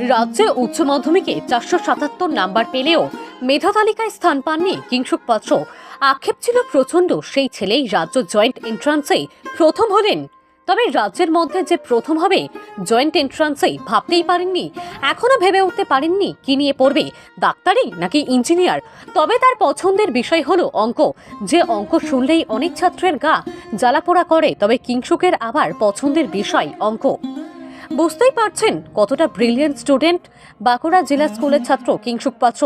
রাজ্যে উচ্চ মাধ্যমিকে চারশো সাতাত্তর নাম্বার পেলেও মেধা তালিকায় স্থান পাননি কিংসুক পাত্র। আক্ষেপ ছিল প্রচণ্ড, সেই ছেলেই রাজ্য জয়েন্ট এন্ট্রান্সে প্রথম হলেন। তবে রাজ্যের মধ্যে যে প্রথম হবে, জয়েন্ট এন্ট্রান্সে ভাবতেই পারেননি। এখনও ভেবে উঠতে পারেননি কি নিয়ে পড়বে ডাক্তারি নাকি ইঞ্জিনিয়ার? তবে তার পছন্দের বিষয় হলো অঙ্ক। যে অঙ্ক শুনলেই অনেক ছাত্রের গা জ্বালাপোড়া করে, তবে কিংসুকের আবার পছন্দের বিষয় অঙ্ক। বুঝতেই পারছেন কতটা ব্রিলিয়েন্ট স্টুডেন্ট বাঁকুড়া জেলা স্কুলের ছাত্র কিংসুক পাত্র।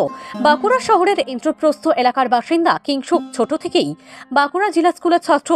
বাঁকুড়া শহরের ইন্দ্রপ্রস্থ এলাকার বাসিন্দা কিংসুক ছোট থেকেই বাঁকুড়া জেলা স্কুলের ছাত্র।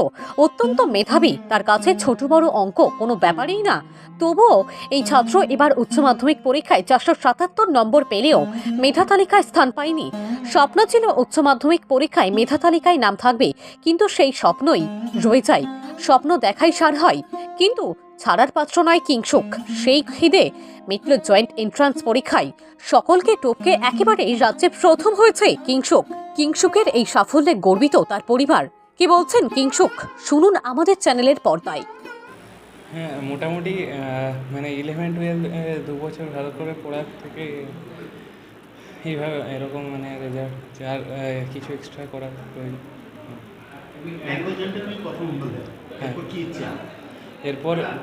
অত্যন্ত মেধাবী, তার কাছে ছোট বড় অঙ্ক কোনো ব্যাপারেই না। তবুও এই ছাত্র এবার উচ্চ মাধ্যমিক পরীক্ষায় চারশো সাতাত্তর নম্বর পেলেও মেধা তালিকায় স্থান পায়নি। স্বপ্ন ছিল উচ্চ মাধ্যমিক পরীক্ষায় মেধা তালিকায় নাম থাকবে, কিন্তু সেই স্বপ্নই রয়ে যায়। স্বপ্ন দেখাই সার হয়, কিন্তু ছাড়ার পাত্র নয় কিংসুক সেই খিদে মিটল জয়েন্ট এন্ট্রান্স পরীক্ষায়। সকলকে টপকে একেবারেই রাজ্যে প্রথম হয়েছে কিংসুক কিংসুকের এই সাফল্যে গর্বিত তার পরিবার। কি বলছেন কিংসুক শুনুন আমাদের চ্যানেলের পর্দায়। হ্যাঁ মোটামুটি মানে ইলেভেন টুয়েলভ দু বছর ভালো করে পড়ার থেকে এইভাবে এরকম মানে রেজাল্ট আর কিছু এক্সট্রা করার প্রয়োজন। হ্যাঁ। এরপর কি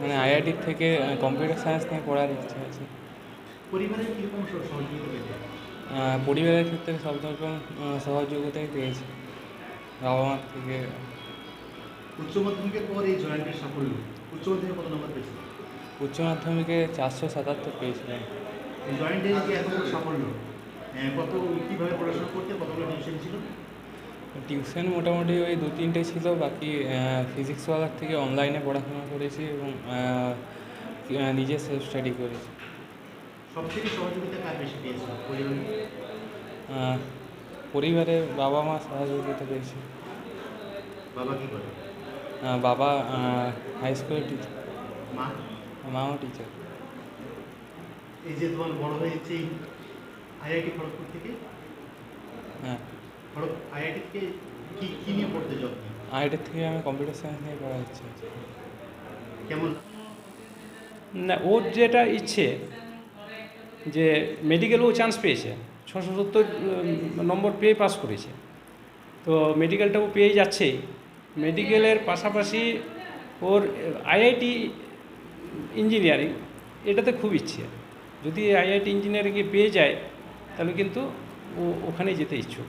মানে আইআইটির থেকে কম্পিউটার সায়েন্স নিয়ে পড়ার ইচ্ছা আছে। পরিবারের কীরকম ক্ষেত্রে সব রকম সহযোগিতাই পেয়েছি। বাবা মার থেকে। উচ্চ মাধ্যমিকের পর এই জয়েন্টের সাফল্য উচ্চ মাধ্যমিকে কত নম্বর পেয়েছিল উচ্চ মাধ্যমিকে চারশো সাতাত্তর পেয়েছিলাম। জয়েন্টের যে এত সাফল্য? কত কীভাবে পড়াশোনা করতে কতগুলো টিউশন ছিল? টিউশন মোটামুটি ওই দু তিনটে ছিল বাকি ফিজিক্সওয়ালার থেকে অনলাইনে পড়াশোনা করেছি এবং নিজে সেলফ স্টাডি করেছি। সব সহযোগিতা কার বেশি পেয়েছিল পরিবারে বাবা মা সহযোগিতা পেয়েছি। বাবা কী করে? বাবা হাই স্কুলের টিচার মা? মাও টিচার এই যে তোমার বড় হয়েছে আইআইটি খড়গপুর থেকে? হ্যাঁ। আইআইটি থেকে কী কী নিয়ে পড়তে যাও তুমি? আইটের থেকে আমি কম্পিউটার সায়েন্স নিয়ে পড়ার ইচ্ছা কেমন? না ওর যেটা ইচ্ছে যে মেডিকেলেও চান্স পেয়েছে। ছশো সত্তর নম্বর পেয়ে পাস করেছে। তো মেডিকেলটাও পেয়ে যাচ্ছেই মেডিকেলের পাশাপাশি ওর আইআইটি ইঞ্জিনিয়ারিং এটাতে খুব ইচ্ছে। যদি আইআইটি ইঞ্জিনিয়ারিংয়ে পেয়ে যায় তাহলে কিন্তু ও ওখানেই যেতে ইচ্ছুক।